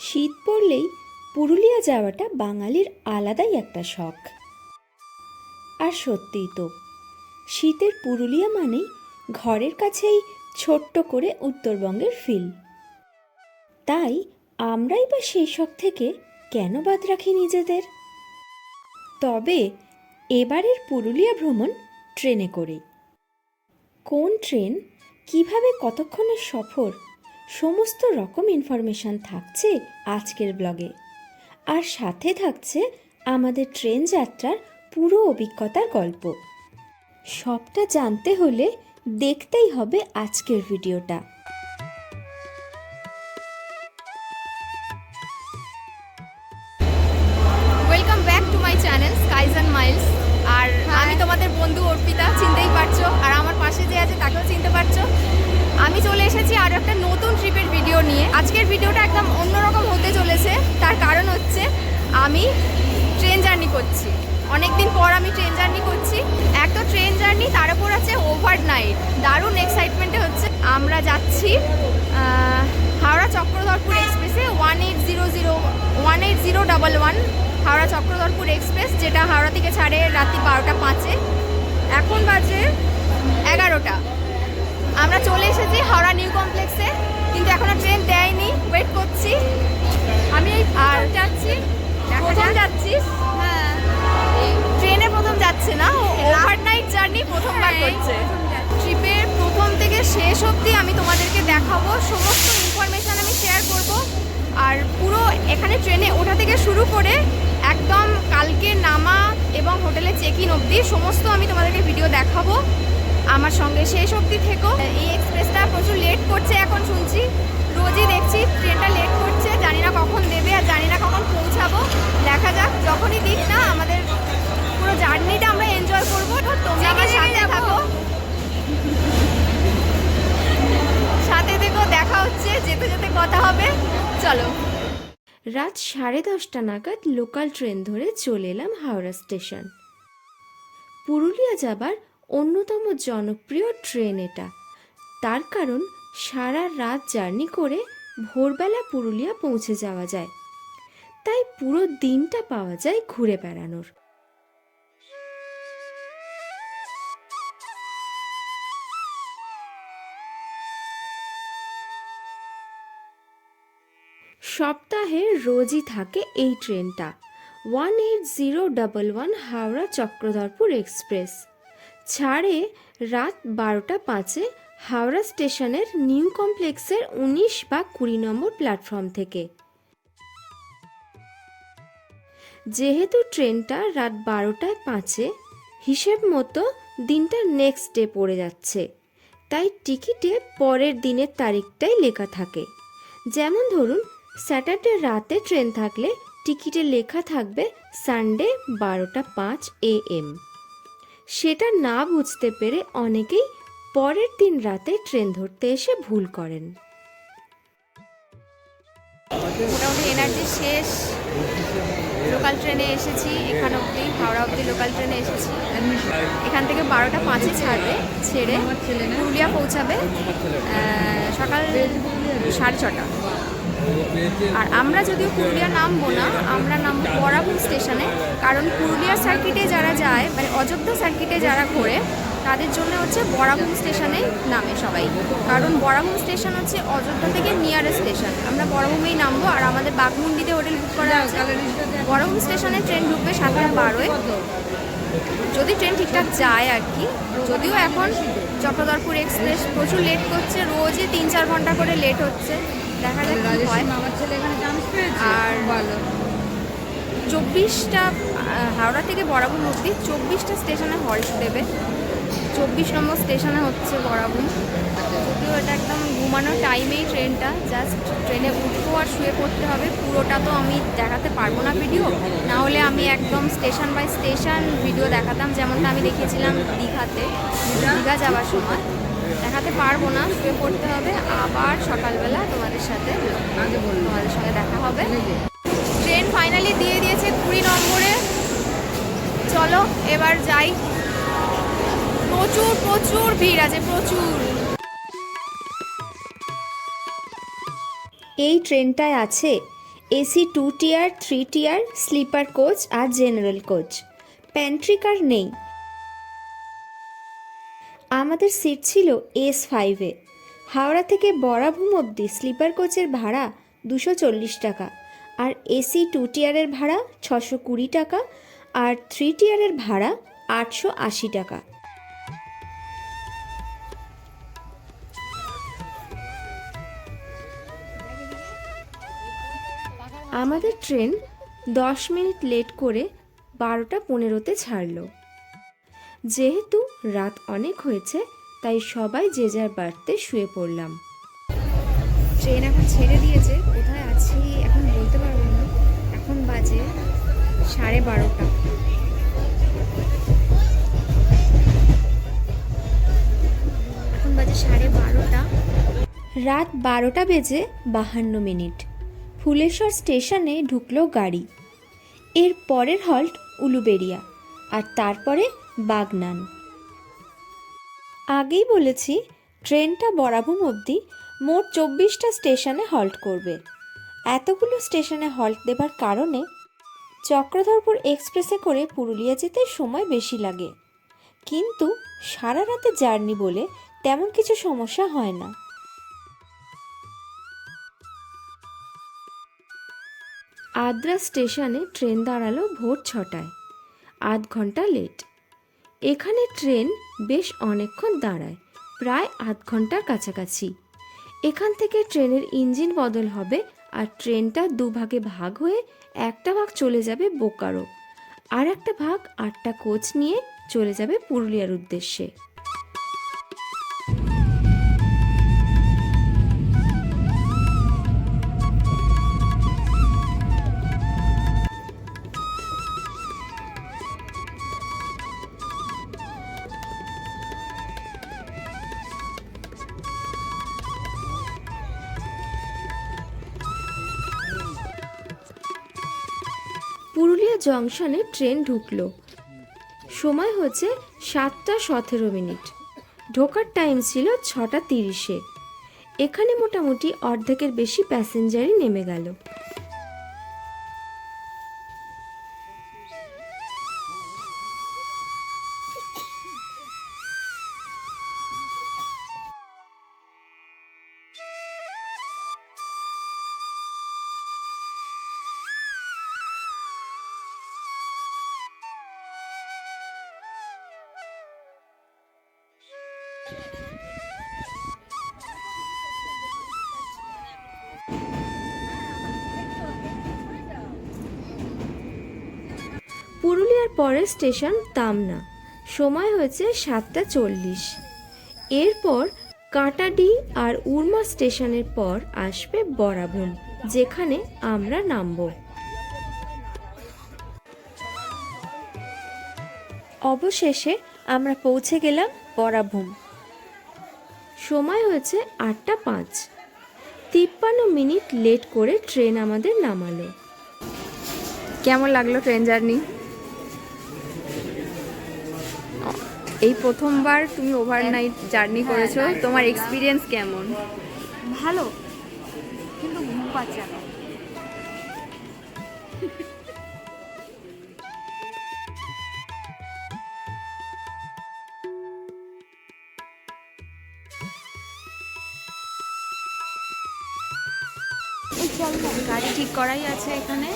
শীত পড়লেই পুরুলিয়া যাওয়াটা বাঙালির আলাদাই একটা শখ। আর সত্যিই তো, শীতের পুরুলিয়া মানেই ঘরের কাছেই ছোট্ট করে উত্তরবঙ্গের ফিল তাই আমরাই বা সেই শখ থেকে কেন বাদ রাখি নিজেদের? তবে এবারের পুরুলিয়া ভ্রমণ ট্রেনে করেই। কোন ট্রেন, কীভাবে কতক্ষণের সফর সমস্ত রকম ইনফরমেশান থাকছে আজকের ব্লগে আর সাথে থাকছে আমাদের ট্রেন যাত্রার পুরো অভিজ্ঞতার গল্প। সবটা জানতে হলে দেখতেই হবে আজকের ভিডিওটা একদম অন্যরকম হতে চলেছে। তার কারণ হচ্ছে আমি ট্রেন জার্নি করছি। অনেক দিন পর আমি ট্রেন জার্নি করছি। এক তো ট্রেন জার্নি তার উপর আছে ওভার নাইট দারুণ এক্সাইটমেন্টে হচ্ছে। আমরা যাচ্ছি হাওড়া চক্রধরপুর এক্সপ্রেসে one eight zero zero one eight zero double one Howrah Chakradharpur express যেটা হাওড়া থেকে ছাড়ে রাত্রি বারোটা পাঁচে। এখন বাজে এগারোটা। আমরা চলে এসেছি হাওড়া নিউ কমপ্লেক্সে কিন্তু এখনও ট্রেন ওয়েট করছি। আমি এই আর যাচ্ছি। প্রথম যাচ্ছিস হ্যাঁ। ট্রেনে প্রথম যাচ্ছে না ওভারনাইট জার্নি প্রথমবার করছে। ট্রিপের প্রথম থেকে শেষ অবধি আমি তোমাদেরকে দেখাবো। সমস্ত ইনফরমেশন আমি শেয়ার করব। আর পুরো এখানে ট্রেনে ওঠা থেকে শুরু করে একদম কালকে নামা এবং হোটেলে চেক ইন অবধি সমস্ত আমি তোমাদেরকে ভিডিও দেখাবো। আমার সঙ্গে শেষ অবধি থেকো। এই এক্সপ্রেসটা প্রচুর লেট করছে এখন শুনছি। রোজই দেখছি ট্রেনটা লেট করছে জানি না কখন দেবে আর জানি না কখন পৌঁছাবো। দেখা যাক যখনই দিক না আমাদের পুরো জার্নিটা আমরা এনজয় করব। তোমরা আমার সাথে থাকো। সাথে থেকো দেখা হচ্ছে যেতে যেতে কথা হবে। চলো। রাত সাড়ে দশটা নাগাদ লোকাল ট্রেন ধরে চলে এলাম হাওড়া স্টেশন পুরুলিয়া যাবার অন্যতম জনপ্রিয় ট্রেন এটা। তার কারণ সারা রাত জার্নি করে ভোরবেলা পুরুলিয়া পৌঁছে যাওয়া যায়। তাই পুরো দিনটা পাওয়া যায় ঘুরে বেড়ানোর। সপ্তাহে রোজই থাকে এই ট্রেনটা। One eight zero double one Howrah Chakradharpur express. ছাড়ে রাত বারোটা পাঁচে হাওড়া স্টেশনের নিউ কমপ্লেক্সের উনিশ বা কুড়ি নম্বর প্ল্যাটফর্ম থেকে। যেহেতু ট্রেনটা রাত বারোটায় পাঁচে, হিসেব মতো দিনটা নেক্সট ডে পড়ে যাচ্ছে। তাই টিকিটে পরের দিনের তারিখটাই লেখা থাকে। যেমন ধরুন, স্যাটারডে রাতে ট্রেন থাকলে টিকিটে লেখা থাকবে সানডে বারোটা পাঁচ এ এম সেটা না বুঝতে পেরে অনেকেই পরের দিন রাতে ট্রেন ধরতে এসে ভুল করেন। মোটামুটি এনার্জি শেষ। লোকাল ট্রেনে এসেছি, এখান অবধি, হাওড়া অবধি লোকাল ট্রেনে এসেছি। এখান থেকে বারোটা পাঁচে ছাড়বে, ছেড়ে পুরুলিয়া পৌঁছাবে সকাল সাড়ে ছটা। আর আমরা যদিও পুরুলিয়া নামবো না আমরা নামবো বরাবুম স্টেশনে, কারণ পুরুলিয়ার সার্কিটে যারা যায় মানে অযোধ্যা সার্কিটে যারা ঘোরে, তাদের জন্য হচ্ছে বরাবুম স্টেশনে নামে সবাই। কারণ বরাবুম স্টেশন হচ্ছে অযোধ্যা থেকে নিয়ারেস্ট স্টেশন। আমরা বরাবুমেই নামবো, আর আমাদের বাঘমুন্ডিতে হোটেল বুক করা আছে। বরাবুম স্টেশনে ট্রেন ঢুকবে সাতটা বারোয়। যদি ট্রেন ঠিকঠাক যায় আর কি, যদিও এখন চক্রধরপুর এক্সপ্রেস প্রচুর লেট করছে, রোজই তিন চার ঘণ্টা করে লেট হচ্ছে। দেখা যাক হয়। আর চব্বিশটা হাওড়া থেকে বরাবুম অব্দি চব্বিশটা স্টেশনে হল্ট দেবে। চব্বিশ নম্বর স্টেশনে হচ্ছে বরাবুম যদিও এটা একদম ঘুমানোর টাইমেই ট্রেনটা জাস্ট ট্রেনে উঠবো আর শুয়ে পড়তে হবে পুরোটা তো আমি দেখাতে পারব না ভিডিও না হলে আমি একদম স্টেশন বাই স্টেশন ভিডিও দেখাতাম যেমনটা আমি দেখেছিলাম দীঘাতে দীঘা যাওয়ার সময়। দেখাতে পারব না, শুয়ে পড়তে হবে। আবার সকালবেলা তোমাদের সাথে তোমাদের সঙ্গে দেখা হবে। ট্রেন ফাইনালি দিয়ে দিয়েছে কুড়ি নম্বরে। চলো, এবার যাই। প্রচুর প্রচুর ভিড় আছে, প্রচুর। এই ট্রেনটায় আছে AC two tier, three tier, sleeper coach আর জেনারেল কোচ। প্যান্ট্রি কার নেই। আমাদের সিট ছিল এস ফাইভে হাওড়া থেকে বরাভূম অবধি স্লিপার কোচের ভাড়া দুশো চল্লিশ টাকা আর এসি টু টিয়ারের ভাড়া ছশো কুড়ি টাকা আর থ্রি টিয়ারের ভাড়া আটশো আশি টাকা। আমাদের ট্রেন দশ মিনিট লেট করে বারোটা পনেরোতে ছাড়লো। যেহেতু রাত অনেক হয়েছে তাই সবাই যে যার বাড়তে শুয়ে পড়লাম। ট্রেন এখন ছেড়ে দিয়েছে কোথায় আছি এখন বলতে পারব না। এখন বাজে সাড়ে বারোটা। এখন বাজে সাড়ে বারোটা। রাত বারোটা বেজে বাহান্ন মিনিট। ফুলেশ্বর স্টেশনে ঢুকলো গাড়ি। এর পরের হল্ট উলুবেড়িয়া। আর তারপরে বাগনান। আগেই বলেছি, ট্রেনটা বরাভূম অবধি মোট চব্বিশটা স্টেশনে হল্ট করবে। এতগুলো স্টেশনে হল্ট দেবার কারণে চক্রধরপুর এক্সপ্রেসে করে পুরুলিয়া যেতে সময় বেশি লাগে। কিন্তু সারা রাতে জার্নি বলে তেমন কিছু সমস্যা হয় না। আদ্রা স্টেশনে ট্রেন দাঁড়াল ভোর ছটায়। আধ ঘণ্টা লেট। এখানে ট্রেন বেশ অনেকক্ষণ দাঁড়ায়, প্রায় আধ ঘণ্টার কাছাকাছি। এখান থেকে ট্রেনের ইঞ্জিন বদল হবে আর ট্রেনটা দুভাগে ভাগ হয়ে একটা ভাগ চলে যাবে বোকারো, আর একটা ভাগ আটটা কোচ নিয়ে চলে যাবে পুরুলিয়ার উদ্দেশ্যে। জংশনে ট্রেন ঢুকলো। সময় হচ্ছে সাতটা সতেরো মিনিট। ঢোকার টাইম ছিল ছটা তিরিশে। এখানে মোটামুটি অর্ধেকের বেশি প্যাসেঞ্জারই নেমে গেল। পুরুলিয়ার পরের স্টেশন তামনা। সময় হয়েছে সাতটা চল্লিশ। এরপর কাটাডি আর উর্মা স্টেশনের পর আসবে বরাভূম যেখানে আমরা নামব। অবশেষে আমরা পৌঁছে গেলাম বরাভূম সময় হয়েছে আটটা পাঁচ। তিপ্পান্ন মিনিট লেট করে ট্রেন আমাদের নামালো। কেমন লাগল ট্রেন জার্নি? এই প্রথমবার তুমি ওভারনাইট জার্নি করেছ, তোমার এক্সপিরিয়েন্স কেমন? ভালো, কিন্তু ঘুম পাচ্ছে না। গাড়ি ঠিক করাই আছে এখানে।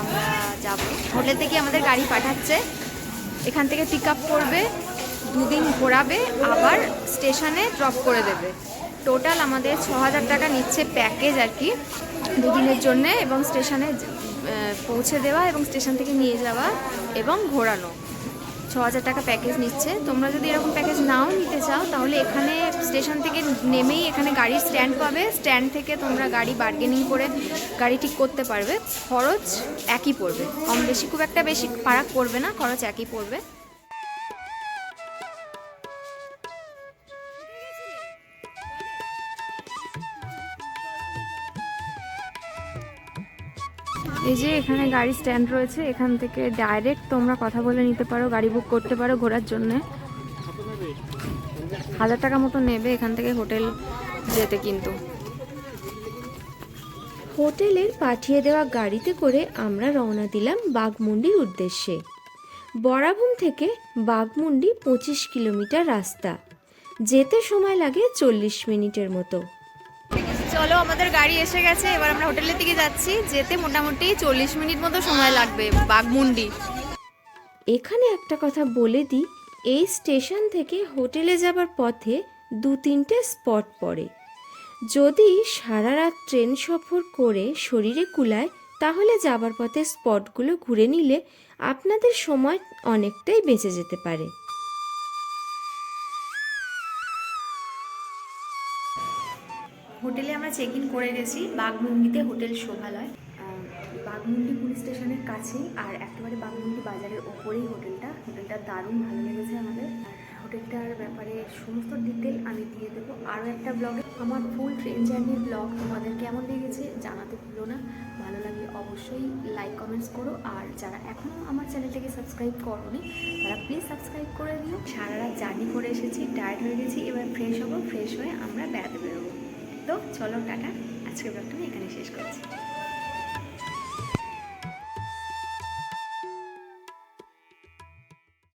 আমরা যাব। হোটেল থেকে আমাদের গাড়ি পাঠাচ্ছে। এখান থেকে পিক আপ করবে। দুদিন ঘোরাবে, আবার স্টেশনে ড্রপ করে দেবে। টোটাল আমাদের ছ হাজার টাকা নিচ্ছে প্যাকেজ আর কি, দুদিনের জন্যে এবং স্টেশনে পৌঁছে দেওয়া এবং স্টেশন থেকে নিয়ে যাওয়া এবং ঘোরানো। ছ হাজার টাকা প্যাকেজ নিচ্ছে। তোমরা যদি এরকম প্যাকেজ নাও নিতে চাও, তাহলে এখানে স্টেশন থেকে নেমেই এখানে গাড়ির স্ট্যান্ড পাবে। স্ট্যান্ড থেকে তোমরা গাড়ি বার্গেনিং করে গাড়ি ঠিক করতে পারবে। খরচ একই পড়বে। কম বেশি খুব একটা বেশি ফারাক পড়বে না, খরচ একই পড়বে। এই যে এখানে গাড়ি স্ট্যান্ড রয়েছে, এখান থেকে ডাইরেক্ট তোমরা কথা বলে নিতে পারো, গাড়ি বুক করতে পারো ঘোরার জন্য। হাজার টাকা মতো নেবে এখান থেকে হোটেল যেতে কিন্তু। হোটেলের পাঠিয়ে দেওয়া গাড়িতে করে আমরা রওনা দিলাম বাঘমুন্ডির উদ্দেশ্যে। বরাভূম থেকে বাঘমুন্ডি পঁচিশ কিলোমিটার রাস্তা। যেতে সময় লাগে চল্লিশ মিনিটের মতো। চলো, আমাদের গাড়ি এসে গেছে, এবার আমরা হোটেলের দিকে যাচ্ছি, যেতে মোটামুটি চল্লিশ মিনিট মতো সময় লাগবে বাঘমুন্ডি। এখানে একটা কথা বলে দিই, এই স্টেশন থেকে হোটেলে যাবার পথে দু তিনটে স্পট পড়ে। যদি সারা রাত ট্রেন সফর করে শরীরে কুলায়, তাহলে যাবার পথে স্পটগুলো ঘুরে নিলে আপনাদের সময় অনেকটাই বেঁচে যেতে পারে। হোটেলে আমরা চেক ইন করে গেছি, বাঘমুন্ডিতে হোটেল শোভালয়। বাঘমুন্ডি পুলিশ স্টেশনের কাছেই, আর একেবারে বাঘমুন্ডি বাজারের ওপরেই হোটেলটা। হোটেলটা দারুণ ভালো লেগেছে আমাদের। হোটেলটার ব্যাপারে সমস্ত ডিটেল আমি দিয়ে দেবো আরও একটা ব্লগে আমার ফুল ট্রেন জার্নির ব্লগ তোমাদের কেমন লেগেছে জানাতে ভুলো না। ভালো লাগলে অবশ্যই লাইক কমেন্টস করো। আর যারা এখনও আমার চ্যানেলটাকে সাবস্ক্রাইব করোনি, তারা প্লিজ সাবস্ক্রাইব করে দিও সারা রাত জার্নি করে এসেছি টায়ার্ড হয়ে গেছি, এবার ফ্রেশ হব ফ্রেশ হয়ে আমরা বেড়াতে বেরোবো। চলো টাটা আজকের ব্লগটা আমি এখানে শেষ করছি।